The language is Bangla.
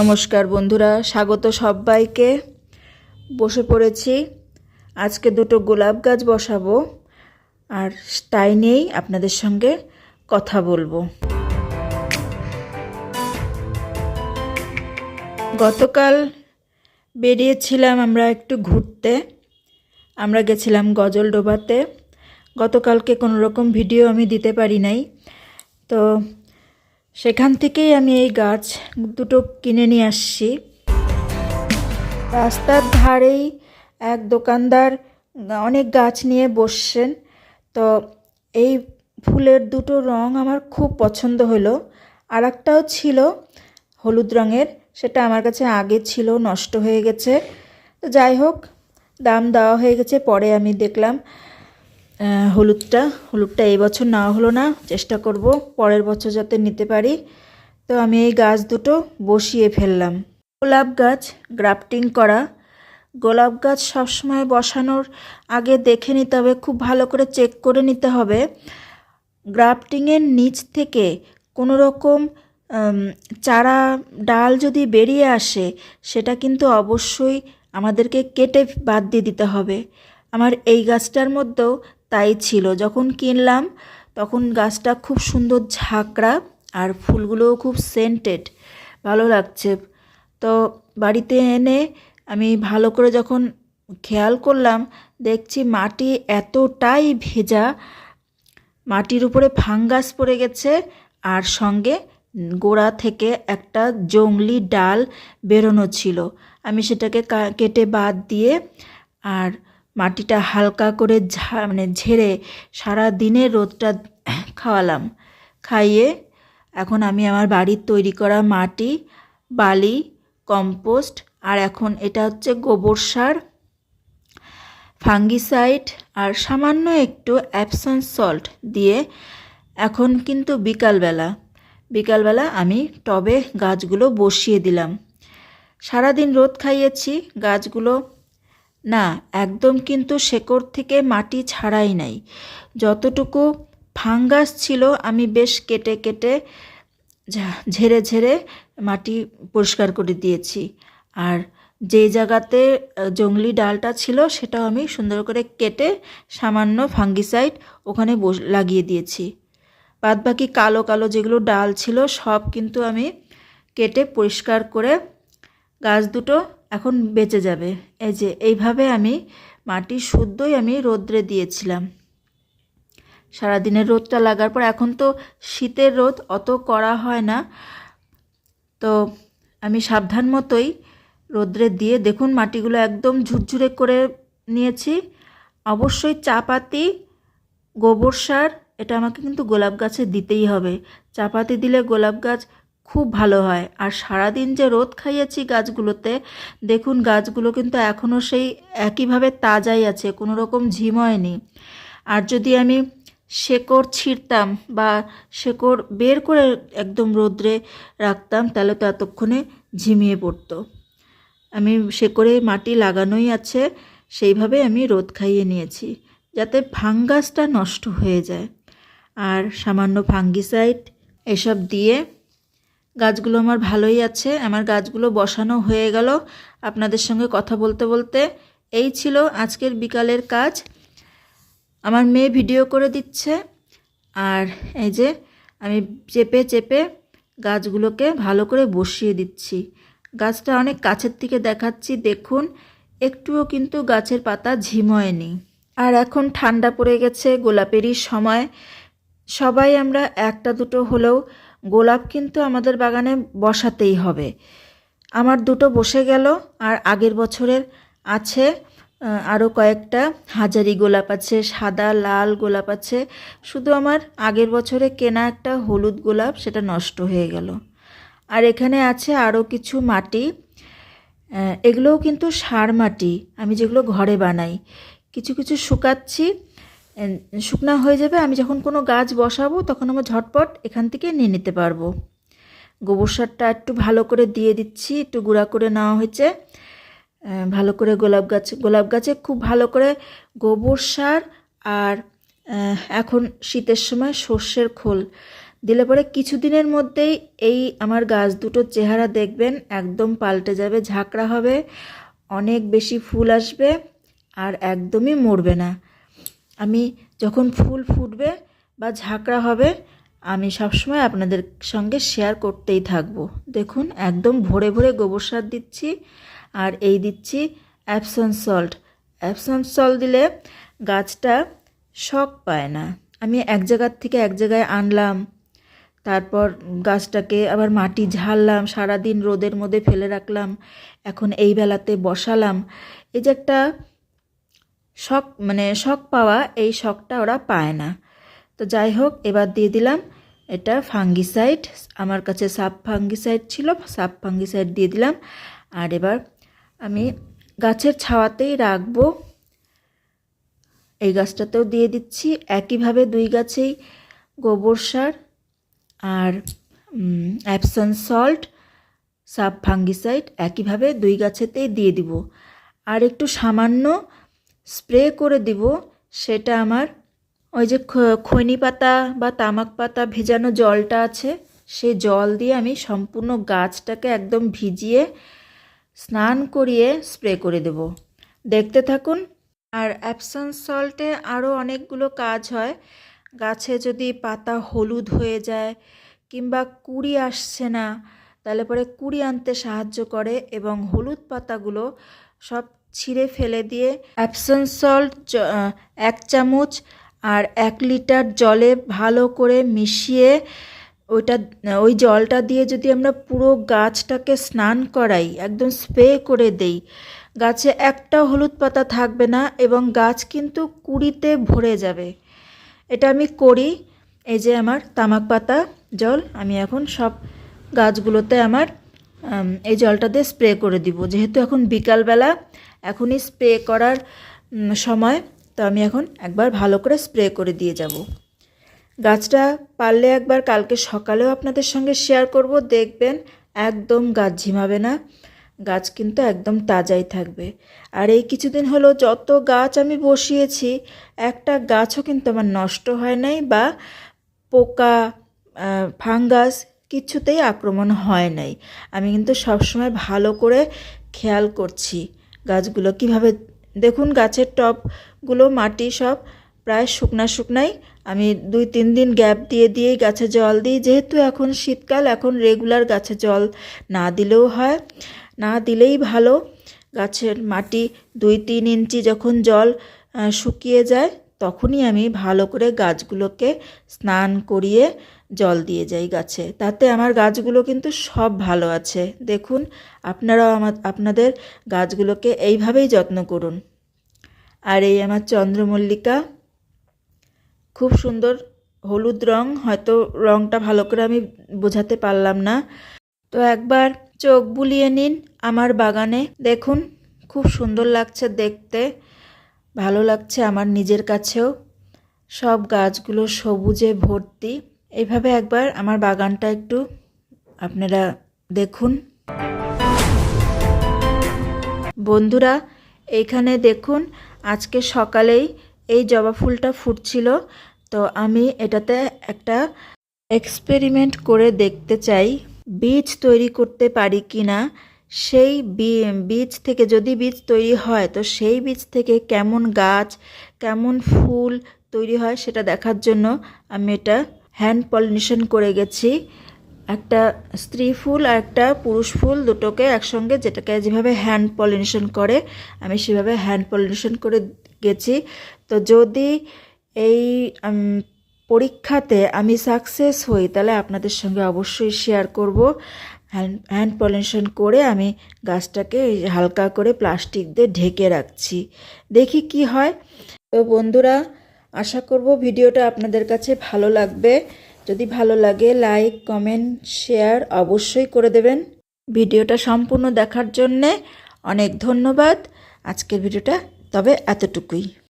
নমস্কার বন্ধুরা, স্বাগত সবাইকে। বসে পড়েছি। আজকে দুটো গোলাপ গাছ বসাবো, আর তাই নিয়েই আপনাদের সঙ্গে কথা বলব। গতকাল বেরিয়েছিলাম আমরা একটু ঘুরতে। আমরা গেছিলাম গজলডোবাতে। গতকালকে কোনো রকম ভিডিও আমি দিতে পারি নাই। তো সেখান থেকেই আমি এই গাছ দুটো কিনে নিয়ে আসছি। রাস্তার ধারেই এক দোকানদার অনেক গাছ নিয়ে বসছেন। তো এই ফুলের দুটো রং আমার খুব পছন্দ হলো। আর একটাও ছিল হলুদ রঙের, সেটা আমার কাছে আগে ছিল, নষ্ট হয়ে গেছে। তো যাই হোক, দাম দেওয়া হয়ে গেছে, পরে আমি দেখলাম। হলুদটা হলুদটা এই বছর নেওয়া হলো না, চেষ্টা করব পরের বছর যাতে নিতে পারি। তো আমি এই গাছ দুটো বসিয়ে ফেললাম। গোলাপ গাছ, গ্রাফটিং করা। গোলাপ গাছ সবসময় বসানোর আগে দেখে নিতে হবে, খুব ভালো করে চেক করে নিতে হবে। গ্রাফটিংয়ের নিচ থেকে কোনো রকম চারা, ডাল যদি বেরিয়ে আসে, সেটা কিন্তু অবশ্যই আমাদেরকে কেটে বাদ দিয়ে দিতে হবে। আমার এই গাছটার মধ্যেও তাই ছিল। যখন কিনলাম, তখন গাছটা খুব সুন্দর ঝাঁকড়া আর ফুলগুলোও খুব সেন্টেড ভালো লাগছে। তো বাড়িতে এনে আমি ভালো করে যখন খেয়াল করলাম, দেখছি মাটি এতটাই ভেজা, মাটির উপরে ফাঙ্গাস পড়ে গেছে আর সঙ্গে গোড়া থেকে একটা জংলি ডাল বেরোনো ছিল। আমি সেটাকে কেটে বাদ দিয়ে আর মাটিটা হালকা করে ঝা মানে ঝেড়ে সারা দিনের রোদটা খাওয়ালাম। খাইয়ে এখন আমি আমার বাড়ির তৈরি করা মাটি, বালি, কম্পোস্ট আর এখন এটা হচ্ছে গোবর সার, ফাঙ্গিসাইড আর সামান্য একটু অ্যাপসন সল্ট দিয়ে এখন কিন্তু বিকালবেলা বিকালবেলা আমি টবে গাছগুলো বসিয়ে দিলাম। সারাদিন রোদ খাইয়েছি, গাছগুলো না, একদম কিন্তু শেকড় থেকে মাটি ছাড়াই নাই। যতটুকু ফাঙ্গাস ছিল, আমি বেশ কেটে কেটে ঝেড়ে ঝেড়ে মাটি পরিষ্কার করে দিয়েছি। আর যে জায়গাতে জংলি ডালটা ছিল, সেটাও আমি সুন্দর করে কেটে সামান্য ফাঙ্গিসাইড ওখানে লাগিয়ে দিয়েছি। বাদবাকি কালো কালো যেগুলো ডাল ছিল, সব কিন্তু আমি কেটে পরিষ্কার করে গাছ দুটো এখন বেঁচে যাবে। এই যে, এইভাবে আমি মাটি শুদ্ধই আমি রোদ্রে দিয়েছিলাম। সারাদিনের রোদটা লাগার পর এখন তো শীতের রোদ, অত করা হয় না। তো আমি সাবধান মতোই রোদ্রে দিয়ে দেখুন মাটিগুলো একদম ঝুরঝুরে করে নিয়েছি। অবশ্যই চা পাতি গোবর সার, এটা আমাকে কিন্তু গোলাপ গাছে দিতেই হবে। চা পাতি দিলে গোলাপ গাছ খুব ভালো হয়। আর সারাদিন যে রোদ খাইয়েছি গাছগুলোতে, দেখুন গাছগুলো কিন্তু এখনও সেই একইভাবে তাজাই আছে, কোনো রকম ঝিময়নি আর যদি আমি শেকড় ছিঁড়তাম বা শেকড় বের করে একদম রোদ্রে রাখতাম, তাহলে তো এতক্ষণে ঝিমিয়ে পড়তো। আমি শেকড়ে মাটি লাগানোই আছে, সেইভাবে আমি রোদ খাইয়ে নিয়েছি, যাতে ফাঙ্গাসটা নষ্ট হয়ে যায়। আর সামান্য ফাঙ্গিসাইড এসব দিয়ে গাছগুলো আমার ভালোই আছে, আমার গাছগুলো বসানো হয়ে গেল। আপনাদের সঙ্গে কথা বলতে বলতে এই ছিল আজকের বিকালের কাজ। আমার মেয়ে ভিডিও করে দিচ্ছে, আর এই যে আমি চেপে চেপে গাছগুলোকে ভালো করে বসিয়ে দিচ্ছি। গাছটা অনেক কাছের থেকে দেখাচ্ছি, দেখুন, একটুও কিন্তু গাছের পাতা ঝিময়নি। আর এখন ঠান্ডা পড়ে গেছে, গোলাপেরই সময়। সবাই আমরা একটা দুটো হলেও গোলাপ কিন্তু আমাদের বাগানে বসাতেই হবে। আমার দুটো বসে গেল, আর আগের বছরের আছে আরও কয়েকটা। হাজারি গোলাপ আছে, সাদা, লাল গোলাপ আছে। শুধু আমার আগের বছরে কেনা একটা হলুদ গোলাপ, সেটা নষ্ট হয়ে গেল। আর এখানে আছে আরও কিছু মাটি। এগুলোও কিন্তু সার মাটি। আমি যেগুলো ঘরে বানাই, কিছু কিছু শুকাচ্ছি। শুকনা হয়ে যাবে, আমি যখন কোনো গাছ বসাবো, তখন আমার ঝটপট এখান থেকে নিয়ে নিতে পারব। গোবর সারটা একটু ভালো করে দিয়ে দিচ্ছি, একটু গুঁড়া করে নেওয়া হয়েছে। ভালো করে গোলাপ গাছ, গোলাপ গাছে খুব ভালো করে গোবর সার আর এখন শীতের সময় সর্ষের খোল। দিলে পরে কিছুদিনের মধ্যেই এই আমার গাছ দুটোর চেহারা দেখবেন, একদম পাল্টে যাবে, ঝাঁকড়া হবে, অনেক বেশি ফুল আসবে আর একদমই মরবে না। আমি যখন ফুল ফুটবে বা ঝাঁকড়া হবে, আমি সবসময় আপনাদের সঙ্গে শেয়ার করতেই থাকব। দেখুন, একদম ভরে ভরে গোবর সার দিচ্ছি আর এই দিচ্ছি অ্যাপসন সল্ট অ্যাপসন সল্ট দিলে গাছটা শখ পায় না। আমি এক জায়গার থেকে এক জায়গায় আনলাম, তারপর গাছটাকে আবার মাটি ঝাড়লাম, সারাদিন রোদের মধ্যে ফেলে রাখলাম, এখন এই বেলাতে বসালাম। এই যে একটা শখ মানে শখ পাওয়া এই শখটা ওরা পায় না। তো যাই হোক, এবার দিয়ে দিলাম এটা ফাঙ্গিসাইড। আমার কাছে সাব ফাঙ্গিসাইড ছিল, সাব ফাঙ্গিসাইড দিয়ে দিলাম। আর এবার আমি গাছের ছাওয়াতেই রাখব। এই গাছটাতেও দিয়ে দিচ্ছি। একইভাবে দুই গাছেই গোবর সার আর অ্যাপসন সল্ট সাব ফাঙ্গিসাইড একইভাবে দুই গাছেতেই দিয়ে দিব। আর একটু সামান্য স্প্রে করে দিব, সেটা আমার ওই যে খৈনি পাতা বা তামাক পাতা ভেজানো জলটা আছে সেই জল দিয়ে আমি সম্পূর্ণ গাছটাকে একদম ভিজিয়ে স্নান করিয়ে স্প্রে করে দেব। দেখতে থাকুন। আর অ্যাপসন সল্টে আরও অনেকগুলো কাজ হয়। গাছে যদি পাতা হলুদ হয়ে যায় কিংবা কুড়ি আসছে না, তাহলে পরে কুড়ি আনতে সাহায্য করে এবং হলুদ পাতাগুলো সব ছিঁড়ে ফেলে দিয়ে অ্যাপসন সল্ট এক চামচ আর এক লিটার জলে ভালো করে মিশিয়ে ওইটা, ওই জলটা দিয়ে যদি আমরা পুরো গাছটাকে স্নান করাই, একদম স্প্রে করে দেই, গাছে একটা হলুদ পাতা থাকবে না এবং গাছ কিন্তু কুড়িতে ভরে যাবে। এটা আমি করি, এই যে আমার তামাক পাতা জল, আমি এখন সব গাছগুলোতে আমার এই জলটা দিয়ে স্প্রে করে দিব। যেহেতু এখন বিকালবেলা এখনই স্প্রে করার সময়। তো আমি এখন একবার ভালো করে স্প্রে করে দিয়ে যাব। গাছটা পারলে একবার কালকে সকালেও আপনাদের সঙ্গে শেয়ার করব। দেখবেন একদম গাছ ঝিমাবে না। গাছ কিন্তু একদম তাজাই থাকবে। আর এই কিছুদিন হলো যত গাছ আমি বসিয়েছি, একটা গাছও কিন্তু আমার নষ্ট হয় নাই বা পোকা ফাঙ্গাস কিছুতেই আক্রমণ হয় নাই। আমি কিন্তু সবসময় ভালো করে খেয়াল করছি। গাছগুলো। কীভাবে? দেখুন, গাছের টপগুলো, মাটি সব প্রায় শুকনা শুকনাই। আমি দুই, তিন দিন গ্যাপ দিয়ে, দিয়েই গাছে জল দিই। যেহেতু এখন শীতকাল, এখন রেগুলার গাছে জল না দিলেও হয়। না দিলেই ভালো। গাছের মাটি দুই, তিন ইঞ্চি যখন জল শুকিয়ে যায়, তখনই আমি ভালো করে গাছগুলোকে স্নান করিয়ে জল দিয়ে যাই গাছে। তাতে আমার গাছগুলো কিন্তু সব ভালো আছে। দেখুন, আপনারাও আমার, আপনাদের গাছগুলোকে এইভাবেই যত্ন করুন। আর এই আমার চন্দ্রমল্লিকা, খুব সুন্দর হলুদ রং, হয়তো রংটা ভালো করে আমি বোঝাতে পারলাম না। তো একবার চোখ বুলিয়ে নিন আমার বাগানে। দেখুন, খুব সুন্দর লাগছে দেখতে। ভালো লাগছে আমার নিজের কাছেও। সব গাছগুলো সবুজে ভর্তি। এইভাবে একবার আমার বাগানটা একটু আপনারা দেখুন। বন্ধুরা, এইখানে দেখুন, আজকে সকালেই এই জবা ফুলটা ফুটছিল। তো আমি এটাতে একটা এক্সপেরিমেন্ট করে দেখতে চাই, বীজ তৈরি করতে পারি কি না সেই বীজ থেকে যদি বীজ তৈরি হয়, তো সেই বীজ থেকে কেমন গাছ, কেমন ফুল তৈরি হয় সেটা দেখার জন্য আমি এটা হ্যান্ড পলিনেশন করে গেছি। একটা স্ত্রী ফুল আর একটা পুরুষ ফুল দুটোকে একসঙ্গে যেটাকে যেভাবে হ্যান্ড পলিনেশন করে, আমি সেভাবে হ্যান্ড পলিনেশন করে গেছি। তো যদি এই পরীক্ষাতে আমি সাকসেস হই, তাহলে আপনাদের সঙ্গে অবশ্যই শেয়ার করব। হ্যান্ড হ্যান্ড পলিনেশন করে আমি গাছটাকে হালকা করে প্লাস্টিক দিয়ে ঢেকে রাখছি। দেখি কি হয়। তো বন্ধুরা আশা করব ভিডিওটা আপনাদের কাছে ভালো লাগবে। যদি ভালো লাগে, লাইক, কমেন্ট, শেয়ার অবশ্যই করে দেবেন। ভিডিওটা সম্পূর্ণ দেখার জন্যে অনেক ধন্যবাদ। আজকের ভিডিওটা তবে এতটুকুই।